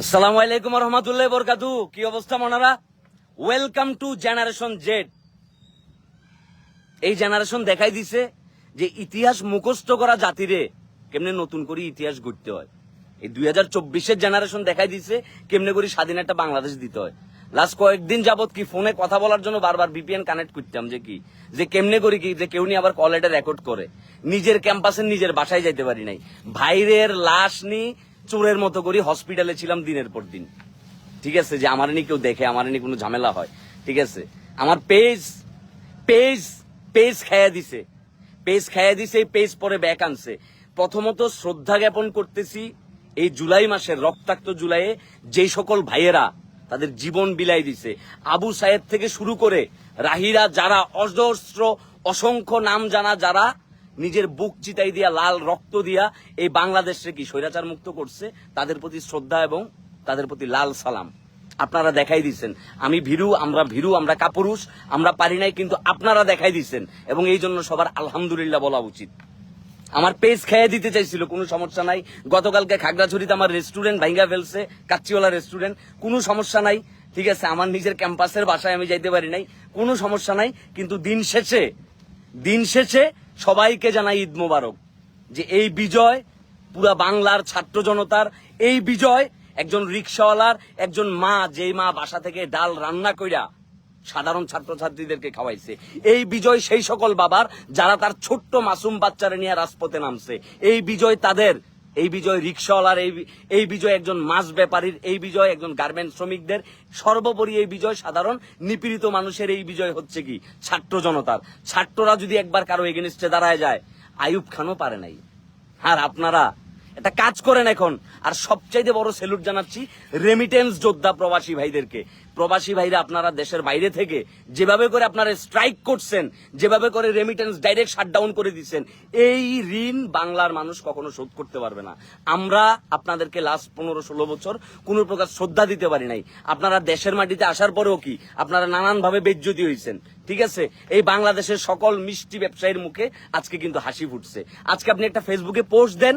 আসসালামু আলাইকুম রহমতুল্লাহ বরকাতু। কি অবস্থা মনারা? ওয়েলকাম টু জেনারেশন জেড এই জেনারেশন দেখাই দিছে যে ইতিহাস মুখস্থ করা জাতিরে কেমনে নতুন করে ইতিহাস গড়তে হয়। এই দুই হাজার চব্বিশের জেনারেশন দেখাই দিছে কেমনে করে স্বাধীন একটা বাংলাদেশ দিতে হয়। লাস্ট কয়েকদিন যাবত কি ফোনে কথা বলার জন্য বারবার বিপিএন কানেক্ট করতাম যে কি, যে কেমনে করি কি, যে কেউ নিয়ে আবার কল এটা রেকর্ড করে। নিজের ক্যাম্পাসে নিজের বাসায় যাইতে পারি নাই। ভাইরের লাশ নি চোরের মতো করি হসপিটালে ছিলাম দিনের পর দিন। ঠিক আছে? যে আমার কেউ দেখে, আমার কোনো ঝামেলা হয়। ঠিক আছে? আমার পেজ পেজ পেজ খাইয়া দিছে। পেজ খাইয়া দিছে পেজ পরে ব্যাক আনছে। প্রথমত শ্রদ্ধা জ্ঞাপন করতেছি এই জুলাই মাসের, রক্তাক্ত জুলাইয়ে যেই সকল ভাইয়েরা তাদের জীবন বিলাই দিছে। আবু সাহেব থেকে শুরু করে রাহিরা, যারা অজস্র, অসংখ্য নাম জানা যারা নিজের বুক চিতাই দিয়া, লাল রক্ত দিয়া এই বাংলাদেশকে কি স্বৈরাচার মুক্ত করছে? তাদের প্রতি শ্রদ্ধা এবং তাদের প্রতি লাল সালাম। আপনারা দেখাই দিচ্ছেন আমি ভীরু, আমরা ভীরু, আমরা কাপুরুষ, আমরা পারি নাই, কিন্তু আপনারা দেখাই দিচ্ছেন এবং এই জন্য সবার আলহামদুলিল্লাহ বলা উচিত। আমার পেজ খেয়ে দিতে চাইছিল, কোনো সমস্যা নাই। গতকালকে খাগড়াছড়িতে আমার রেস্টুরেন্ট ভাইঙ্গা ফেলছে, কাচ্চিওয়ালা রেস্টুরেন্ট কোনো সমস্যা নাই, ঠিক আছে? আমার নিজের ক্যাম্পাসের বাসায় আমি যাইতে পারি নাই, কোনো সমস্যা নাই। কিন্তু দিন শেষে দিন শেষে সবাইকে জানাই ঈদ মোবারক, যে এই বিজয় পুরা বাংলার ছাত্র জনতার, এই বিজয় একজন রিক্সাওয়ালার, একজন মা, যেই মা বাসা থেকে ডাল রান্না কইরা সাধারণ ছাত্রছাত্রীদেরকে খাওয়াইছে। এই বিজয় সেই সকল বাবার, যারা তার ছোট্ট মাসুম বাচ্চারা নিয়ে রাজপথে নামছে। এই বিজয় তাদের। এই বিজয় রিক্সাওয়ালার এই এই বিজয় একজন মাছ ব্যাপারীর, এই বিজয় একজন গার্মেন্ট শ্রমিকদের। সর্বোপরি এই বিজয় সাধারণ, নিপীড়িত মানুষের এই বিজয় হচ্ছে কি? ছাত্র জনতার। ছাত্ররা যদি একবার কারও এগেনিস্টে দাঁড়ায় যায় আয়ুব খানও পারে নাই। আর আপনারা একটা কাজ করেন এখন। আর সবচাইতে বড় সেলুট জানাচ্ছি রেমিটেন্স যোদ্ধা প্রবাসী ভাইদেরকে। প্রবাসী ভাইরা আপনারা দেশের বাইরে থেকে যেভাবে করে আপনারা স্ট্রাইক করছেন, যেভাবে করে রেমিটেন্স ডাইরেক্ট শাটডাউন করে দিচ্ছেন, এই ঋণ বাংলার মানুষ কখনো শোধ করতে পারবে না। আমরা আপনাদেরকে লাস্ট পনেরো ষোলো বছর কোনো প্রকার শ্রদ্ধা দিতে পারি নাই। আপনারা দেশের মাটিতে আসার পরেও কি আপনারা নানানভাবে বেজ্জতি হয়েছেন ঠিক আছে? এই বাংলাদেশের সকল মিষ্টি ব্যবসায়ীর মুখে আজকে কিন্তু হাসি ফুটছে। আজকে আপনি একটা ফেসবুকে পোস্ট দেন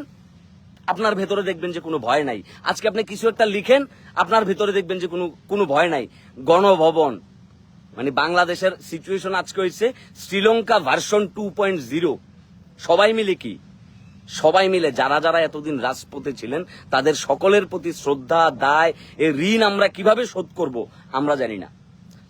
আপনার ভেতরে দেখবেন যে কোনো ভয় নাই। আজকে আপনি কিছু একটা লিখেন, আপনার ভেতরে দেখবেন যে কোনো কোনো ভয় নাই। গণভবন মানে বাংলাদেশের সিচুয়েশন আজকে হয়েছে Sri Lanka version two point zero সবাই মিলে কি? সবাই মিলে, যারা যারা এতদিন রাজপথে ছিলেন, তাদের সকলের প্রতি শ্রদ্ধা, দায়, এ ঋণ আমরা কীভাবে শোধ করব, আমরা জানি না।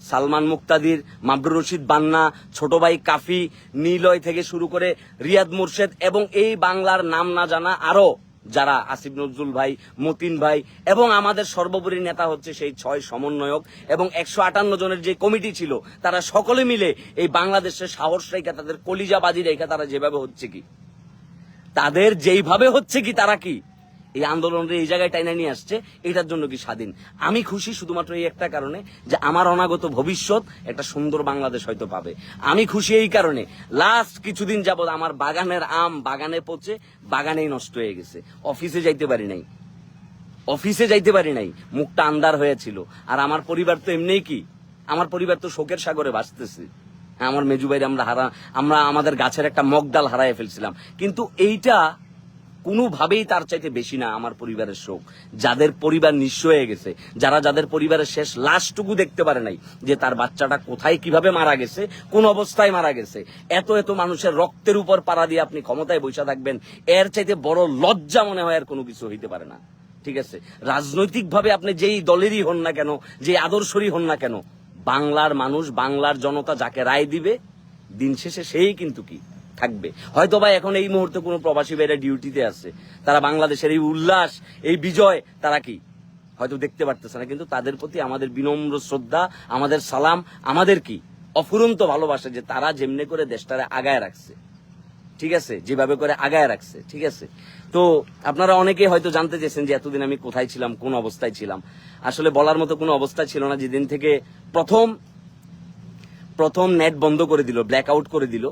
সালমান মুক্তাদির, মাবরুর রশিদ বান্না, ছোট ভাই কাফি, নীলয় থেকে শুরু করে রিয়াদ মুর্শেদ এবং এই বাংলার নাম না জানা আরও যারা আসিফ নজরুল ভাই, মতিন ভাই এবং আমাদের সর্বোপরি নেতা হচ্ছে সেই ছয় সমন্বয়ক এবং একশো আটান্ন জনের যে কমিটি ছিল, তারা সকলে মিলে এই বাংলাদেশের সাহস রেখা, তাদের কলিজাবাদী রেখা তারা যেভাবে হচ্ছে কি, তাদের যেইভাবে হচ্ছে কি তারা কি এই আন্দোলনের এই জায়গায় টাইনা নিয়ে আসছে, এটার জন্য কি স্বাধীন? আমি খুশি শুধুমাত্র এই একটা কারণে যে আমার অনাগত ভবিষ্যৎ একটা সুন্দর বাংলাদেশ হয়তো পাবে। আমি খুশি এই কারণে। লাস্ট কিছুদিন যাবত আমার বাগানের আম বাগানে পচে, বাগানেই নষ্ট হয়ে গেছে। অফিসে যাইতে পারি নাই। অফিসে যাইতে পারি নাই। মুখটা আন্দার হয়েছিল। আর আমার পরিবার তো এমনিই কি? আমার পরিবার তো শোকের সাগরে বাঁচতেছে আমার মেজু আমরা হারা আমরা আমাদের গাছের একটা মগডাল হারায় ফেলছিলাম। কিন্তু এইটা কোনোভাবেই তার চাইতে বেশি না আমার পরিবারের শোক। যাদের পরিবার নিঃস্ব হয়ে গেছে, যারা যাদের পরিবারের শেষ লাশটুকু দেখতে পারে নাই, যে তার বাচ্চাটা কোথায়, কীভাবে মারা গেছে, কোন অবস্থায় মারা গেছে, এত এত মানুষের রক্তের উপর পাড়া দিয়ে আপনি ক্ষমতায় বসে থাকবেন, এর চাইতে বড় লজ্জা মনে হয় আর কোনো কিছু হইতে পারে না। ঠিক আছে? রাজনৈতিকভাবে আপনি যেই দলেরই হন না কেন যে আদর্শরই হন না কেন, বাংলার মানুষ, বাংলার জনতা যাকে রায় দিবে, দিন শেষে সেই কিন্তু কি? থাকবে। হয়তো বা এখন এই মুহূর্তে কোনো প্রবাসী ভাইরা ডিউটিতে আছে। তারা বাংলাদেশের এই উল্লাস, এই বিজয়, তারা কি? হয়তো দেখতে পারতেছে না, কিন্তু তাদের প্রতি আমাদের বিনম্র শ্রদ্ধা, আমাদের সালাম, আমাদের কি? অফুরন্ত ভালোবাসা যে তারা যেমনি করে দেশটারে আগায় রাখছে। ঠিক আছে? যেভাবে করে আগায় রাখছে। ঠিক আছে? তো আপনারা অনেকে হয়তো জানতে চেয়েছেন যে এতদিন আমি কোথায় ছিলাম, কোন অবস্থায় ছিলাম। আসলে বলার মতো কোনো অবস্থা ছিল না। যেদিন থেকে প্রথম প্রথম নেট বন্ধ করে দিল ব্ল্যাক আউট করে দিল।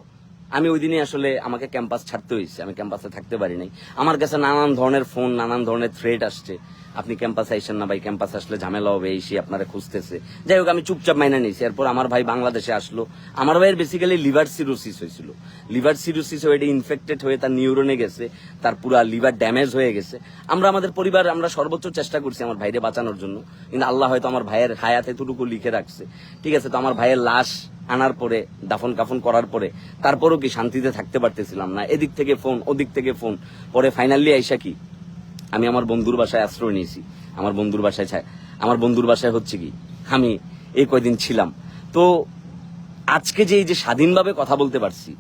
আমি ওই দিনই আসলে আমাকে ক্যাম্পাস ছাড়তে হয়েছে। আমি ক্যাম্পাসে থাকতে পারি নাই। আমার কাছে নানান ধরনের ফোন নানান ধরনের থ্রেট আসছে। আপনি ক্যাম্পাসে আইসেন না ভাই ক্যাম্পাস আসলে ঝামেলা হবে, এই সে আপনারা খুঁজতেছে। যাই হোক, আমি চুপচাপ মাইনা নিয়েছি। এরপর আমার ভাই বাংলাদেশে আসলো। আমার ভাইয়ের বেসিক্যালি লিভার সিরোসিস হয়েছিল। লিভার সিরোসিস হয়ে এটা ইনফেক্টেড হয়ে তার নিউরনে গেছে। তার পুরা লিভার ড্যামেজ হয়ে গেছে। আমরা, আমাদের পরিবার, আমরা সর্বোচ্চ চেষ্টা করছি আমার ভাইরে বাঁচানোর জন্য। কিন্তু আল্লাহ হয়তো আমার ভাইয়ের হায়াত এতটুকু লিখে রাখছে। ঠিক আছে, তো আমার ভাইয়ের লাশ আনার পরে, দাফন কাফন করার পরে, তারপরও কি শান্তিতে থাকতে পারতেছিলাম না। এদিক থেকে ফোন ওদিক থেকে ফোন পরে ফাইনালি আইসা কি? আমি আমার বন্ধুর বাসায় আশ্রয় নিয়েছি। আমার বন্ধুর বাসায় আমার বন্ধুর বাসায় হচ্ছে কি? আমি এই কয়দিন ছিলাম। তো আজকে যে এই যে স্বাধীনভাবে কথা বলতে পারছি,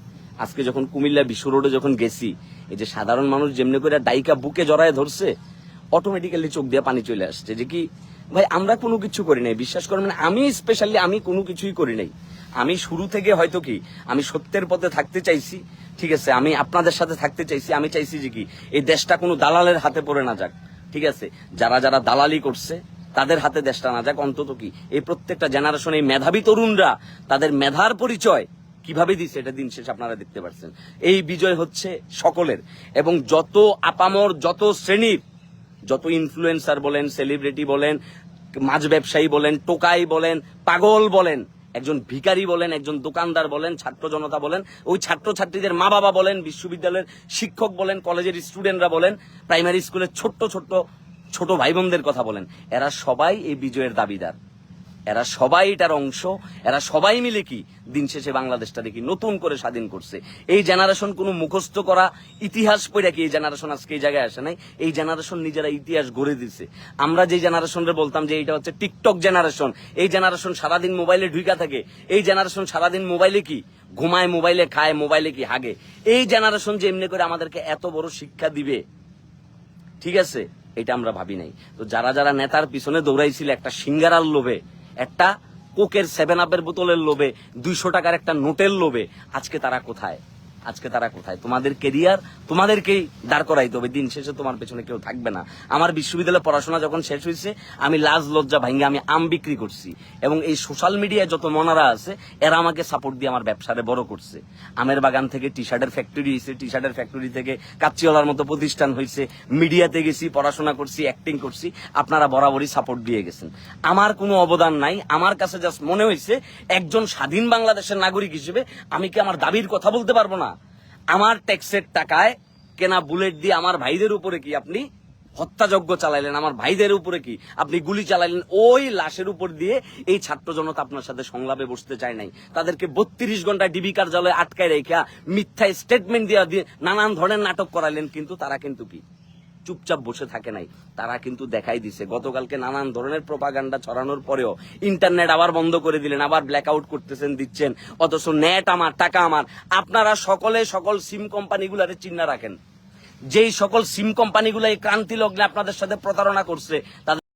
আজকে যখন কুমিল্লা বিশ্ব রোডে যখন গেছি, এই যে সাধারণ মানুষ যেমনি করে ডাইকা বুকে জড়ায় ধরছে অটোমেটিক্যালি চোখ দিয়ে পানি চলে আসছে। যে কি ভাই, আমরা কোনো কিছু করি নাই। বিশ্বাস করবেন আমি স্পেশালি আমি কোনো কিছুই করি নাই। আমি শুরু থেকে হয়তো কি, আমি সত্যের পথে থাকতে চাইছি, ঠিক আছে, আমি আপনাদের সাথে থাকতে চাইছি, আমি চাইছি যে কি, এই দেশটা কোনো দালালের হাতে পড়ে না যাক, ঠিক আছে? যারা যারা দালালি করছে, তাদের হাতে দেশটা না যাক, অন্তত কি, এই প্রত্যেকটা জেনারেশন এই মেধাবী তরুণরা, তাদের মেধার পরিচয় কীভাবে দিচ্ছে এটা দিন শেষ আপনারা দেখতে পাচ্ছেন এই বিজয় হচ্ছে সকলের, এবং যত আপামর, যত শ্রেণির যত ইনফ্লুয়েন্সার বলেন সেলিব্রিটি বলেন, মাছ ব্যবসায়ী বলেন, টোকাই বলেন, পাগল বলেন, একজন ভিখারি বলেন, একজন দোকানদার বলেন, ছাত্র জনতা বলেন, ওই ছাত্র ছাত্রীদের মা বাবা বলেন, বিশ্ববিদ্যালয়ের শিক্ষক বলেন কলেজের স্টুডেন্টরা বলেন প্রাইমারি স্কুলের ছোট্ট ছোট্ট, ছোট ভাই বোনদের কথা বলেন, এরা সবাই এই বিজয়ের দাবিদার। এরা সবাই এটার অংশ, এরা সবাই মিলে কি দিন শেষে বাংলাদেশটা দেখি নতুন করে স্বাধীন করছে। এই জেনারেশন কোনো মুখস্থ করা ইতিহাস পড়ে কি এই জেনারেশন আজকে এই জায়গায় আসে নাই? এই জেনারেশন নিজেরা ইতিহাস গড়ে দিছে। আমরা যে জেনারেশনরে বলতাম যে এটা হচ্ছে টিকটক জেনারেশন এই জেনারেশন সারাদিন মোবাইলে ঢুকা থাকে, এই জেনারেশন সারাদিন মোবাইলে কি ঘুমায় মোবাইলে খায় মোবাইলে কি হাগে? এই জেনারেশন যে এমনি করে আমাদেরকে এত বড় শিক্ষা দিবে, ঠিক আছে? এটা আমরা ভাবি নাই। তো যারা যারা নেতার পিছনে দৌড়াইছিল একটা সিঙ্গারার লোভে একটা কোকের সেভেন আপের বোতলের লোভে দুইশো টাকার একটা নোটের লোভে। আজকে তারা কোথায়? আজকে তারা কোথায়? তোমাদের কেরিয়ার তোমাদেরকেই দাঁড় করাইতে হবে। দিন শেষে তোমার পেছনে কেউ থাকবে না। আমার বিশ্ববিদ্যালয়ে পড়াশোনা যখন শেষ হয়েছে, আমি লাজ লজ্জা ভাঙ্গে আমি আম বিক্রি করছি। এবং এই সোশ্যাল মিডিয়ায় যত মনারা আছে, এরা আমাকে সাপোর্ট দিয়ে আমার ব্যবসারে বড় করছে। আমের বাগান থেকে টি শার্টের ফ্যাক্টরি হয়েছে টি শার্টের ফ্যাক্টরি থেকে কাচ্চিওয়ালার মতো প্রতিষ্ঠান হয়েছে। মিডিয়াতে গেছি, পড়াশোনা করছি অ্যাক্টিং করছি। আপনারা বরাবরই সাপোর্ট দিয়ে গেছেন। আমার কোনো অবদান নাই। আমার কাছে জাস্ট মনে হয়েছে, একজন স্বাধীন বাংলাদেশের নাগরিক হিসেবে আমি কি আমার দাবির কথা বলতে পারব না? আমার ট্যাক্সের টাকায় কেনা বুলেট দিয়ে আমার ভাইদের উপরে কি আপনি হত্যাযজ্ঞ চালাইলেন? আমার ভাইদের উপরে কি আপনি গুলি চালাইলেন? ওই লাশের উপর দিয়ে এই ছাত্র জনতা আপনার সাথে সংলাপে বসতে চায় নাই। তাদেরকে বত্রিশ ঘণ্টা ডিবি কার্যালয়ে আটকায় রেখা মিথ্যা স্টেটমেন্ট দিয়ে নানান ধরনের নাটক করাইলেন, কিন্তু তারা কিন্তু কি? চুপচাপ বসে থাকে নাই। তারা কিন্তু দেখাই দিছে। গতকালকে নানান ধরনের প্রপাগান্ডা ছড়ানোর পরেও ইন্টারনেট আবার বন্ধ করে দিলেন, আবার ব্ল্যাক আউট করতেছেন, দিচ্ছেন। অথচ নেট আমার, টাকা আমার। আপনারা সকলে সকল সিম কোম্পানিগুলারে চিহ্ন রাখেন। যেই সকল সিম কোম্পানিগুলো এই ক্রান্তি লগ্নে আপনাদের সাথে প্রতারণা করছে, তাদের